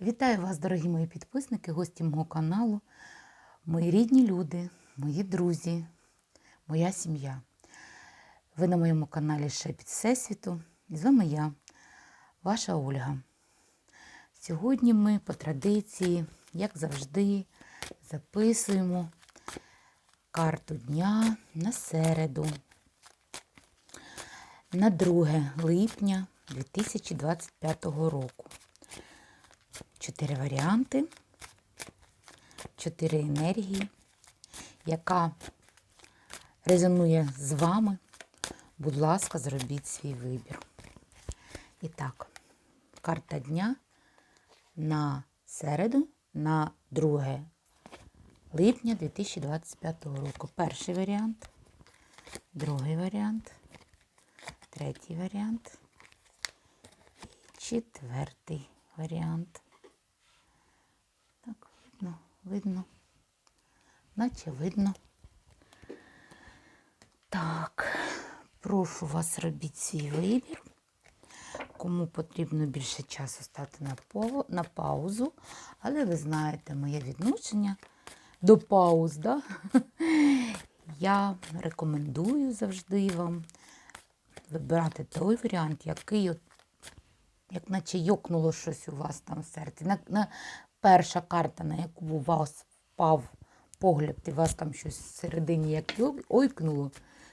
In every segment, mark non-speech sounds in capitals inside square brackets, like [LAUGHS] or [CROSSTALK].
Вітаю вас, дорогі мої підписники, гості мого каналу, мої рідні люди, мої друзі, моя сім'я. Ви на моєму каналі Шепіт Всесвіту. І з вами я, ваша Ольга. Сьогодні ми по традиції, як завжди, записуємо карту дня на середу, на 2 липня 2025 року. Чотири варіанти, чотири енергії, яка резонує з вами. Будь ласка, зробіть свій вибір. І так, карта дня на середу, на 2 липня 2025 року. Перший варіант, другий варіант, третій варіант і четвертий варіант. Видно, видно, наче видно. Так, прошу вас робіть свій вибір. Кому потрібно більше часу стати на, пау- на паузу, але ви знаєте моє відношення до пауз. Да? [LAUGHS] Я рекомендую завжди вам вибирати той варіант, який от як наче йокнуло щось у вас там в серці. На, на перша карта, на яку у вас впав погляд, і вас там щось всередині як ойкнуло,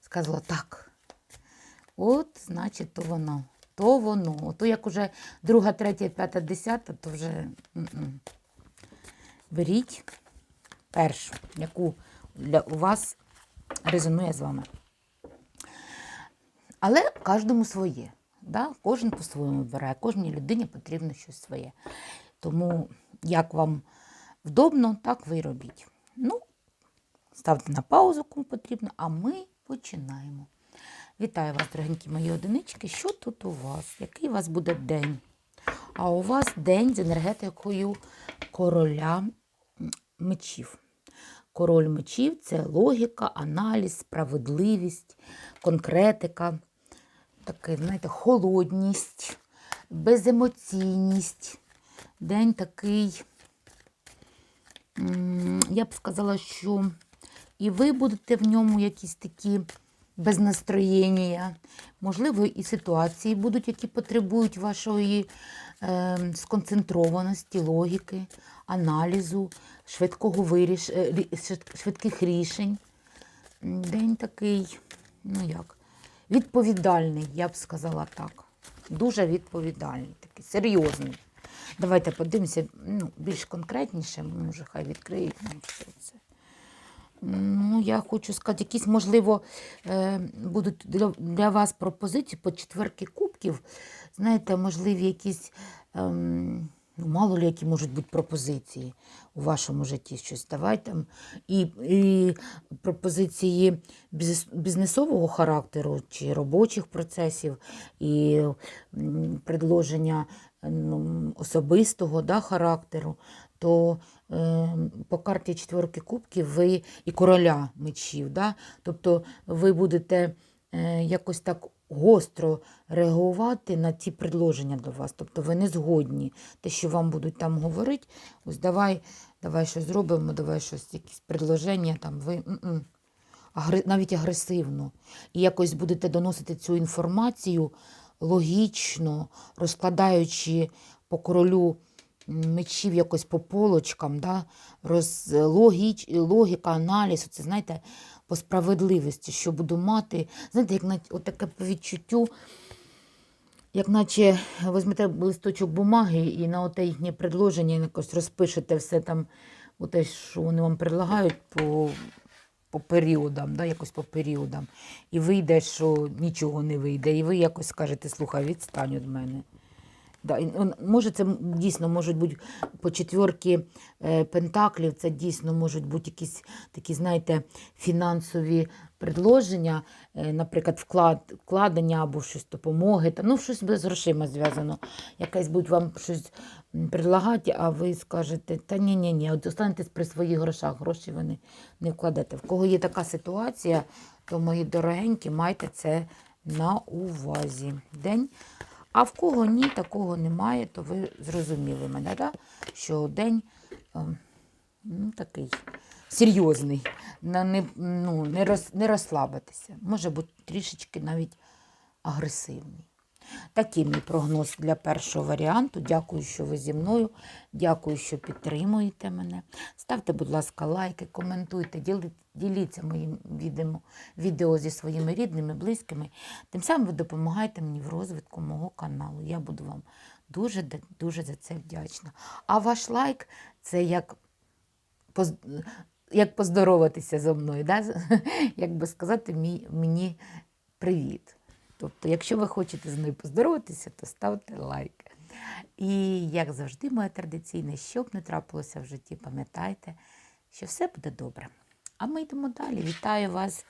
сказала так. От, значить, то воно. То воно. То як уже друга, третя, п'ята, десята, то вже беріть першу, яку для, у вас резонує з вами. Але кожному своє. Да? Кожен по-своєму вибирає, кожній людині потрібно щось своє. Тому як вам вдобно, так ви робіть. Ну, ставте на паузу, кому потрібно, а ми починаємо. Вітаю вас, дорогенькі мої одинички. Що тут у вас? Який у вас буде день? А у вас день з енергетикою короля мечів. Король мечів це логіка, аналіз, справедливість, конкретика, такий, знаєте, холодність, беземоційність. День такий, я б сказала, що і ви будете в ньому якісь такі без настроєння. Можливо, і ситуації будуть, які потребують вашої е, сконцентрованості, логіки, аналізу, швидкого виріш... е, швидких рішень. День такий, ну як, відповідальний, я б сказала так. Дуже відповідальний, такий, серйозний. Давайте подивимося ну, більш конкретніше, може, хай відкриють нам все це. Ну, я хочу сказати, якісь, можливо, е, будуть для, вас пропозиції по четверки кубків. Знаєте, можливі якісь, ем, ну, мало ли які можуть бути пропозиції у вашому житті щось. Давайте. І, і пропозиції бізнесового характеру чи робочих процесів, і предложення особистого да, характеру, то е, по карті четверки кубків ви і короля мечів. Да? Тобто ви будете е, якось так гостро реагувати на ці предложення до вас. Тобто ви не згодні. Те, що вам будуть там говорити, ось давай, давай щось зробимо, давай щось, якісь предложення, там ви. м-м. Агре- навіть агресивно. І якось будете доносити цю інформацію логічно, розкладаючи по королю мечів якось по полочкам, да? Роз, логіч, логіка, аналіз, це знаєте, по справедливості, що буду мати. Знаєте, як на, таке по відчуттю, як наче візьмете листочок бумаги і на оте їхнє предложення якось розпишете все там, оте, що вони вам предлагають по, по періодам, да, якось по періодам. І вийде, що нічого не вийде. І ви якось скажете, слухай, відстань від мене. Да, може, це дійсно можуть бути по четвірки е, пентаклів, це дійсно можуть бути якісь такі, знаєте, фінансові предложення, е, наприклад, вклад, вкладення або щось допомоги, та, ну, щось без грошима зв'язано. Якась будуть вам щось предлагати, а ви скажете, та ні, ні, ні, от останетесь при своїх грошах, гроші ви не, не вкладете. В кого є така ситуація, то мої дорогенькі, майте це на увазі. День А в кого ні, такого немає, то ви зрозуміли мене, да? що день ем, ну, такий серйозний, не, ну, не, роз, не розслабитися. Може бути трішечки навіть агресивний. Такий мій прогноз для першого варіанту. Дякую, що ви зі мною. Дякую, що підтримуєте мене. Ставте, будь ласка, лайки, коментуйте, діліться моїм відео, відео зі своїми рідними, близькими. Тим самим ви допомагаєте мені в розвитку мого каналу. Я буду вам дуже дуже за це вдячна. А ваш лайк це як як поздороватися зі мною, да? [LAUGHS] як би сказати мій, мені привіт. Тобто, якщо ви хочете з мною поздороватися, то ставте лайк. І, як завжди, моє традиційне, що б не трапилося в житті, пам'ятайте, що все буде добре. А ми йдемо далі. Вітаю вас,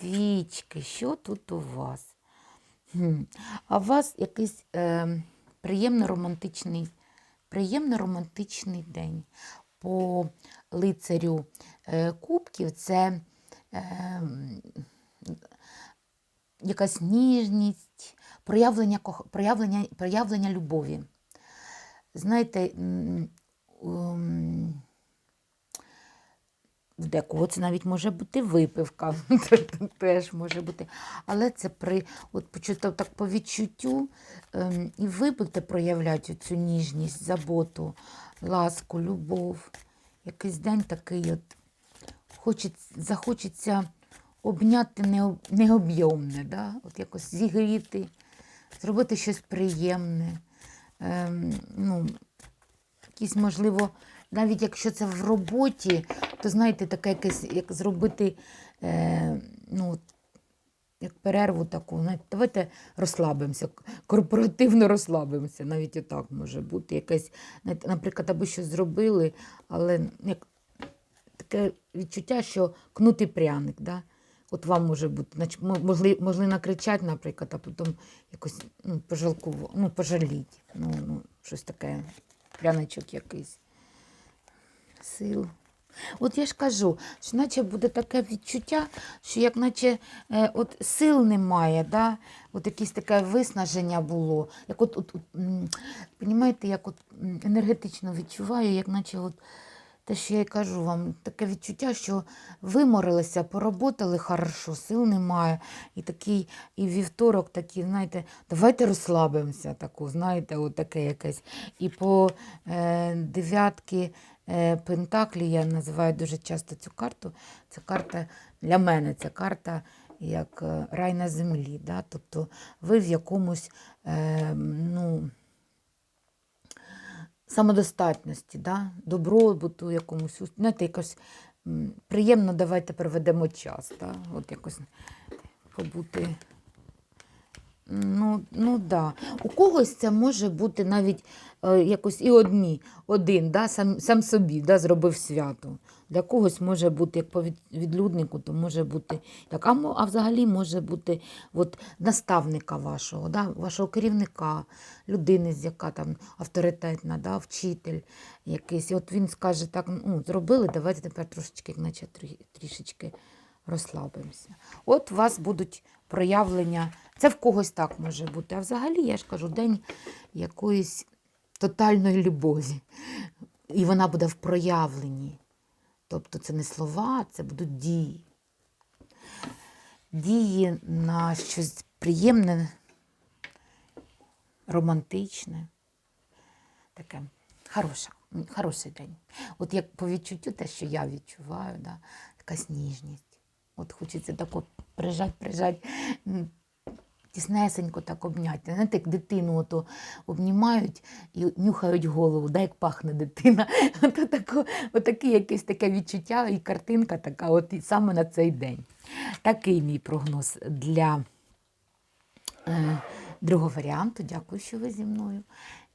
двічки. Що тут у вас? Хм. А у вас якийсь е, приємно романтичний, приємно романтичний день. По лицарю е, кубків це е, якась ніжність, проявлення, проявлення, проявлення любові. Знаєте, ем, в декого це навіть може бути випивка, [LAUGHS] теж може бути. Але це при от почуто так по відчуттю, ем, і ви будете проявляти цю ніжність, заботу, ласку, любов. Якийсь день такий от хочеться, захочеться обняти необ- необ'ємне, да? от якось зігріти, зробити щось приємне. Ем, ну, якісь, можливо, навіть якщо це в роботі, то знаєте, таке якесь, як зробити е, ну, як перерву таку. Знаєте, давайте розслабимося, корпоративно розслабимося. Навіть отак може бути. Якесь, знаєте, наприклад, аби щось зробили, але як таке відчуття, що кнутий пряник. Да? От вам може бути, могли, могли накричати, наприклад, а потім якось ну, пожалкував, ну, пожаліть. Ну, ну, щось таке, пряничок якийсь. Сил. От я ж кажу, що наче буде таке відчуття, що як наче е, от сил немає, да? от якесь таке виснаження було. Як от, от, от як от енергетично відчуваю, як наче от те, що я кажу вам, таке відчуття, що виморилися, поработали хорошо, сил немає. І такий, і вівторок такий, знаєте, давайте розслабимося, таку, знаєте, от таке якесь. І по е, дев'ятки е, Пентаклі я називаю дуже часто цю карту. Це карта для мене, це карта як е, рай на землі. Да? Тобто ви в якомусь, е, самодостатності, да? добробуту якомусь, знаєте, якось приємно давайте проведемо час. Да? От якось побути. Ну, ну да. У когось це може бути навіть е, якось і одні, один, да, сам, сам собі да, зробив свято. Для когось може бути, як по від- відлюднику, то може бути так. А, а взагалі може бути от, наставника вашого, да, вашого керівника, людини, з яка там авторитетна, да, вчитель якийсь. І от він скаже, так, ну, зробили, давайте тепер трошечки, наче трішечки розслабимося. От у вас будуть проявлення. Це в когось так може бути. А взагалі, я ж кажу, день якоїсь тотальної любові. І вона буде в проявленні. Тобто це не слова, це будуть дії. Дії на щось приємне, романтичне. Таке хороше, хороший день. От як по відчуттю, те, що я відчуваю, да, якась ніжність. От хочеться тако прижать, прижать, тіснесенько так обняти. Знаєте, як дитину ото обнімають і нюхають голову, да, як пахне дитина. [LAUGHS] Ото тако, отаке якесь таке відчуття і картинка така, от і саме на цей день. Такий мій прогноз для е, другого варіанту. Дякую, що ви зі мною.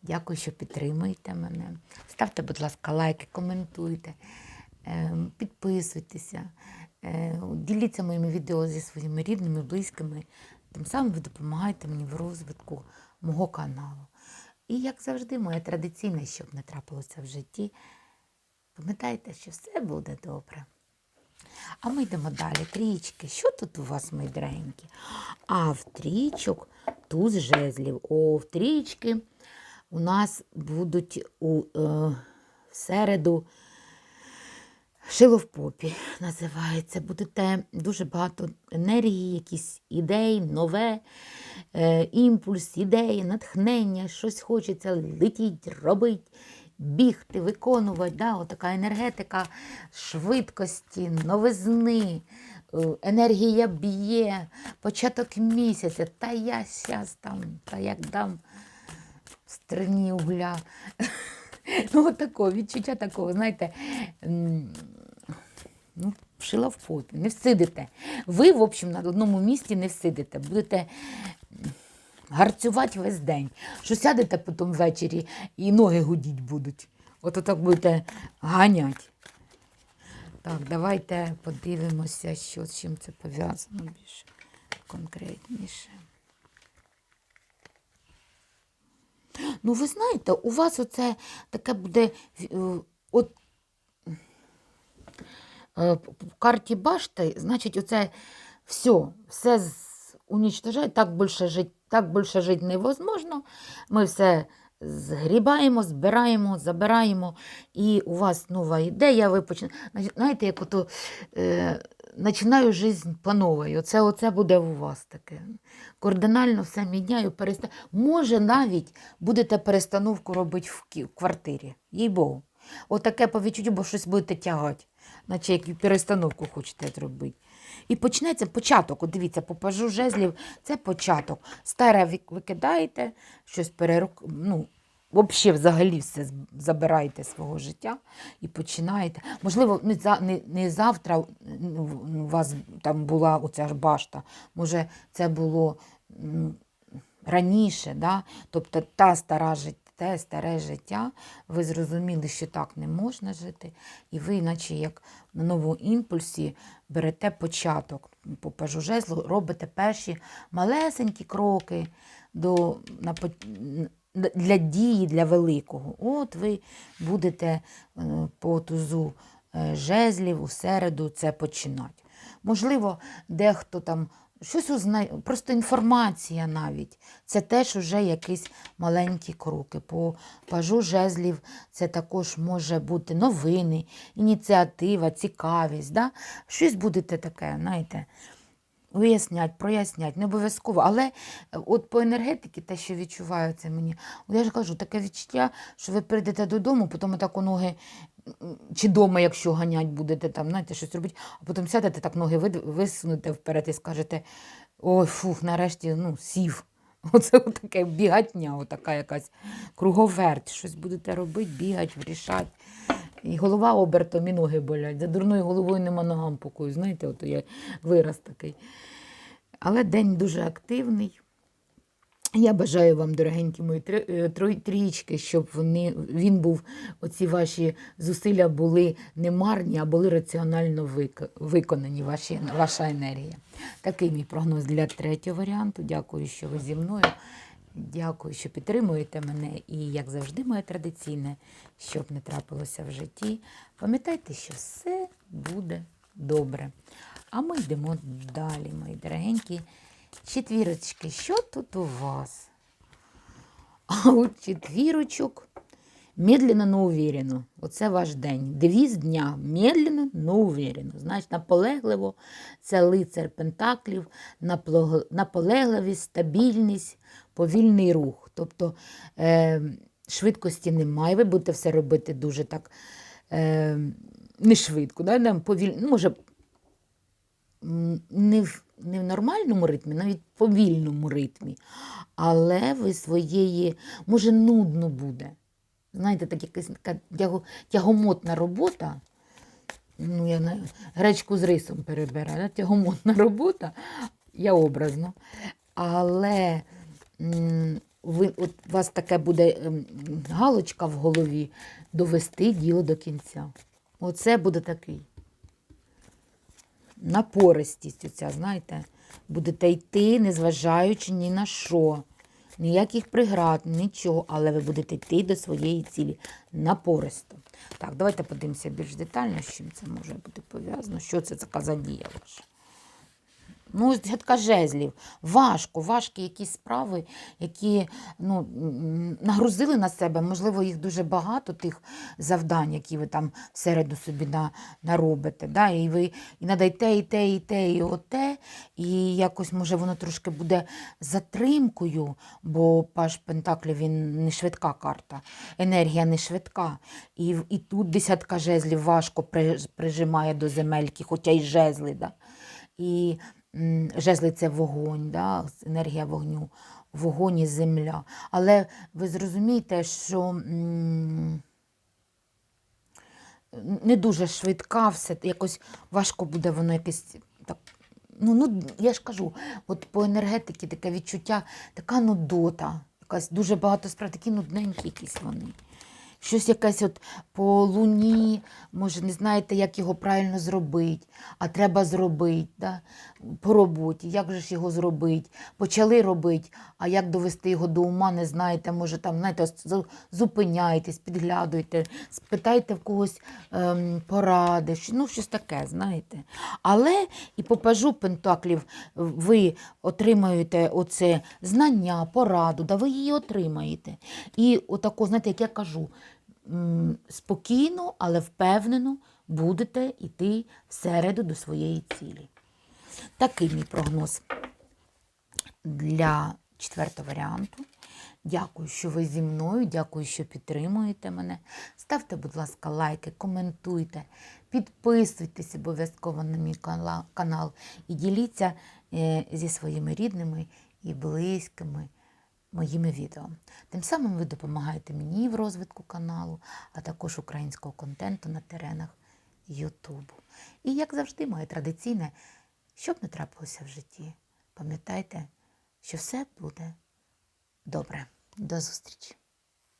Дякую, що підтримуєте мене. Ставте, будь ласка, лайки, коментуйте, е, підписуйтеся, діліться моїми відео зі своїми рідними, близькими. Тим самим ви допомагаєте мені в розвитку мого каналу. І, як завжди, моє традиційне, щоб не трапилося в житті, пам'ятайте, що все буде добре. А ми йдемо далі. Трічки. Що тут у вас, мої дорогенькі? А в трічок туз жезлів. О, в трічки у нас будуть у е, середу Шило в попі називається. Будете дуже багато енергії, якісь ідей, нове, е, імпульс, ідеї, натхнення, щось хочеться летіть, робити, бігти, виконувати. Да? Отака енергетика швидкості, новизни, е, енергія б'є, початок місяця. Та я щас там, та як дам стрині угля. [LAUGHS] Ну, от такого, відчуття такого, знаєте, ну, шила в попі, не всидите. Ви, в общем, на одному місці не всидите. Будете гарцювати весь день. Що сядете потім ввечері і ноги гудіть будуть. От так будете ганяти. Так, давайте подивимося, що з чим це пов'язано більш конкретніше. Ну, ви знаєте, у вас оце таке буде е, от е, в карті башти, значить, оце все, все унічтожає, так більше жити, так більше жити невозможно. Ми все згрібаємо, збираємо, забираємо, і у вас нова ідея, ви починаєте, знаєте, як ото е, починаю життя по новій. Оце, оце буде у вас таке. Кардинально все міняю, переста... може навіть будете перестановку робити в, квартирі, їй Богу. Отаке по відчуттю, бо щось будете тягати, наче як перестановку хочете зробити. І почнеться початок. От дивіться, по пажу жезлів це початок. Старе ви- викидаєте, щось перерук... ну, взагалі взагалі все забираєте свого життя і починаєте. Можливо, не, за, не, не завтра ну, у вас там була оця ж башта, може, це було раніше, да? тобто та стара життя. Те старе життя, ви зрозуміли, що так не можна жити, і ви, наче як на новому імпульсі, берете початок по жезлу, робите перші малесенькі кроки до, на, для дії, для великого. От ви будете е, по тузу е, жезлів у середу це починати. Можливо, дехто там щось узнає, просто інформація навіть. Це теж уже якісь маленькі кроки. По пажу жезлів це також може бути новини, ініціатива, цікавість. Да? Щось будете таке, знаєте, вияснять, прояснять, не обов'язково. Але е, от по енергетиці, те, що відчуваю, це мені. Я ж кажу, таке відчуття, що ви прийдете додому, потім так у ноги. Чи дома, якщо ганять будете там, знаєте, щось робити, а потім сядете так ноги висунете вперед і скажете: ой, фух, нарешті ну, сів. [LAUGHS] Оце таке бігатня, отака якась круговерть. Щось будете робити, бігати, врішати. І голова обертом, і ноги болять. За дурною головою нема ногам покою. Знаєте, от є вираз такий. Але день дуже активний. Я бажаю вам, дорогенькі мої е, трійчки, щоб вони, він був, оці ваші зусилля були не марні, а були раціонально виконані, ваші, ваша енергія. Такий мій прогноз для третього варіанту. Дякую, що ви зі мною. Дякую, що підтримуєте мене. І, як завжди, моє традиційне, щоб не трапилося в житті. Пам'ятайте, що все буде добре. А ми йдемо далі, мої дорогенькі четвірочки. Що тут у вас? А у четвірочок медленно, но уверенно. Оце ваш день. Девіз дня медленно, но уверенно. Значить, наполегливо це лицар Пентаклів, наполегливість, стабільність, повільний рух. Тобто е, швидкості немає, ви будете все робити дуже так е, не швидко. Да? Повіль... ну, може, не в, не в нормальному ритмі, навіть в повільному ритмі. Але ви своєї, може, нудно буде. Знаєте, так якась така тяго- тягомотна робота. Ну, я на гречку з рисом перебираю, тягомотна робота, я образно. Але ви, от, у вас таке буде ем, галочка в голові довести діло до кінця. Оце буде такий напористість оця, знаєте, будете йти, незважаючи ні на що. ніяких преград, нічого, але ви будете йти до своєї цілі напористо. Так, давайте подивимося більш детально, з чим це може бути пов'язано. Що це така задія ваша? Ну, десятка жезлів. Важко, важкі якісь справи, які ну, нагрузили на себе. Можливо, їх дуже багато, тих завдань, які ви там всереду собі на, наробите. Да? І ви і надайте і те, і те, і оте. І якось, може, воно трошки буде затримкою, бо Паш Пентаклів він не швидка карта, енергія не швидка. І, і тут десятка жезлів важко прижимає до земельки, хоча й жезли. Да? І жезли це вогонь, да? енергія вогню, вогонь і земля. Але ви зрозумієте, що не дуже швидка, все якось важко буде воно якесь так. Ну, ну, я ж кажу, от по енергетиці таке відчуття, така нудота, якась дуже багато справ, такі нудненькі якісь вони. Щось якесь от по луні, може, не знаєте, як його правильно зробити, а треба зробити, да? по роботі, як же ж його зробити? Почали робити, а як довести його до ума, не знаєте, може там, знаєте, зупиняйтесь, підглядуйте, спитайте в когось ем, поради, ну, щось таке, знаєте. Але і по пажу Пентаклів ви отримаєте оце знання, пораду, да ви її отримаєте. І отако, знаєте, як я кажу, спокійно, але впевнено будете йти всереду до своєї цілі. Такий мій прогноз для четвертого варіанту. Дякую, що ви зі мною, дякую, що підтримуєте мене. Ставте, будь ласка, лайки, коментуйте, підписуйтесь обов'язково на мій канал і діліться е, зі своїми рідними і близькими моїми відео. Тим самим ви допомагаєте мені в розвитку каналу, а також українського контенту на теренах Ютубу. І як завжди, моє традиційне, що б не трапилося в житті, пам'ятайте, що все буде добре. До зустрічі!